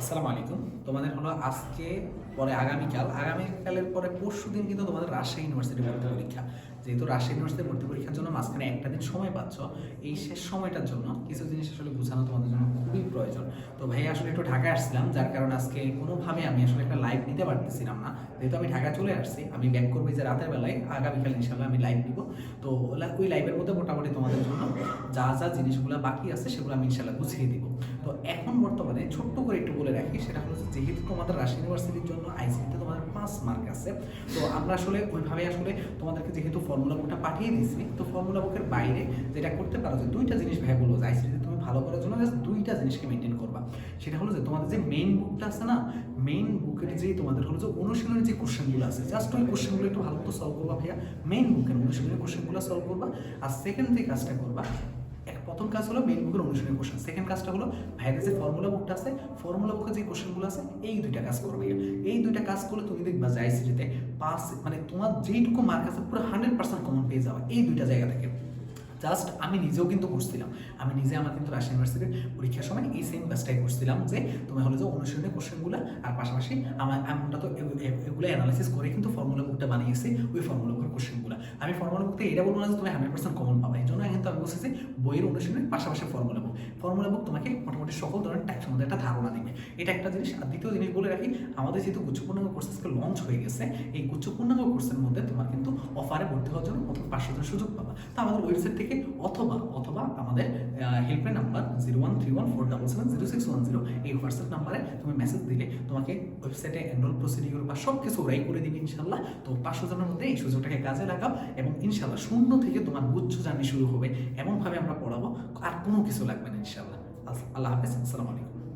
আসসালামু আলাইকুম। তোমাদের হলো আজকে, পরে আগামীকাল। আগামীকালের পরে পরশু দিন কিন্তু তোমাদের রাজশাহী ইউনিভার্সিটি ভর্তি পরীক্ষা। যেহেতু রাজশাহী ইউনিভার্সিটি ভর্তি পরীক্ষার জন্য মাঝখানে একটা দিন সময় পাচ্ছ, এই শেষ সময়টার জন্য কিছু জিনিস আসলে বোঝানো তোমাদের জন্য খুবই প্রয়োজন। তো ভাই, আসলে একটু ঢাকায় আসছিলাম, যার কারণে আজকে কোনোভাবে আমি আসলে একটা লাইভ নিতে পারতেছিলাম না। যেহেতু আমি ঢাকা চলে আসছি, আমি ব্যাক করব যে রাতের বেলায়, আগামীকাল ইনশাল্লাহ আমি লাইভ দিব তো ওই লাইভের মধ্যে মোটামুটি তোমাদের জন্য যা যা জিনিসগুলো বাকি আছে, সেগুলো আমি ইনশাল্লাহ গুছিয়ে দিব। তো এখন বর্তমানে ছোট্ট করে একটু বলে রাখি, সেটা হলো যেহেতু তোমাদের রাজশাহী ইউনিভার্সিটির জন্য আইসিটিতে তোমাদের পাঁচ মার্ক আছে, তো আমরা আসলে ওইভাবে আসলে তোমাদেরকে যেহেতু ফর্মুলা বুকটা পাঠিয়ে দিয়েছি, তো ফর্মুলা বুকের বাইরে যেটা করতে পারো যে দুইটা জিনিস ভাই বলব যে আইসিটিতে তুমি ভালো করার জন্য জাস্ট দুইটা জিনিসকে মেনটেন করবা। সেটা হলো যে তোমাদের যে মেইন বুকটা আছে না মেইন বুকের যে তোমাদের হলো যে অনুশীলনের যে কোশ্চেনগুলো আছে জাস্ট ওই কোশ্চেনগুলো একটু ভালো মতো সলভ করবা ভাইয়া। মেইন বুকের অনুশীলনের কোশ্চেনগুলো সলভ করবা, আর সেকেন্ড যে কাজটা করবা এক, প্রথম কাজ হলো মেইন বুকের অনুশীলনের কোশ্চেন সেকেন্ড কাজটা হলো ভাইদের যে ফর্মুলা বুকটা আছে। ফর্মুলা বুকে যে কোশ্চেনগুলো আছে, এই দুইটা কাজ করবে এই দুইটা কাজ করলে তুমি দেখবা যে আইসিটিতে পাস মানে তোমার যেইটুকু মার্ক আছে, পুরো হান্ড্রেড পার্সেন্ট কমন পেয়ে যাওয়া এই দুইটা জায়গা থেকে। জাস্ট আমি নিজেও কিন্তু করছিলাম আমি নিজে আমার কিন্তু রাজশাহী ইউনিভার্সিটির পরীক্ষার সময় এই সেম কাজটাই করছিলাম যে তুমি হলো যে অনুশীলনের কোশ্চেনগুলো আর পাশাপাশি আমার আমরা তো এগুলো অ্যানালাইসিস করে কিন্তু ফর্মুলা বুকটা বানিয়েছি ওই ফর্মুলা বুকের কোশ্চেনগুলো আমি ফর্মুলা বুকতে এটা বলব না যে তুমি হান্ড্রেড পার্সেন্ট কমন পাবে। এই জন্য কিন্তু আমি বলছি বইয়ের অনুশীলনের পাশাপাশি ফর্মুলা ফর্মুলা বুক তোমাকে মোটামুটি সকল ধরনের টাইপসের মধ্যে একটা ধারণা দিবে। এটা একটা জিনিস। আর দ্বিতীয় জিনিস বলে রাখি, আমাদের যেহেতু গুচ্ছপূর্ণাঙ্গ কোর্সেসকে লঞ্চ হয়ে গেছে, এই গুচ্ছপূর্ণাঙ্গ কোর্সের মধ্যে তোমার কিন্তু অফারে ভর্তি হওয়ার জন্য অন্তত পাঁচশো জন সুযোগ পাবা। তো আমাদের ওয়েবসাইট থেকে অথবা অথবা আমাদের helpline number zero one three one four double seven zero six one zero এই হোয়াটসঅ্যাপ নাম্বারে তুমি মেসেজ দিলে তোমাকে ওয়েবসাইটে এনরোল প্রসিডিউর বা সব কিছু ওরাই করে দিবে ইনশাল্লাহ। তো পাঁচশো জনের মধ্যে এই সুযোগটাকে কাজে লাগাও এবং ইনশাল্লাহ শূন্য থেকে তোমার গুচ্ছ জার্নি শুরু হবে। এমনভাবে আমরা পড়াবো, আর কোনো কিছু লাগবে না شاء الله. الله حافظ. السلام عليكم.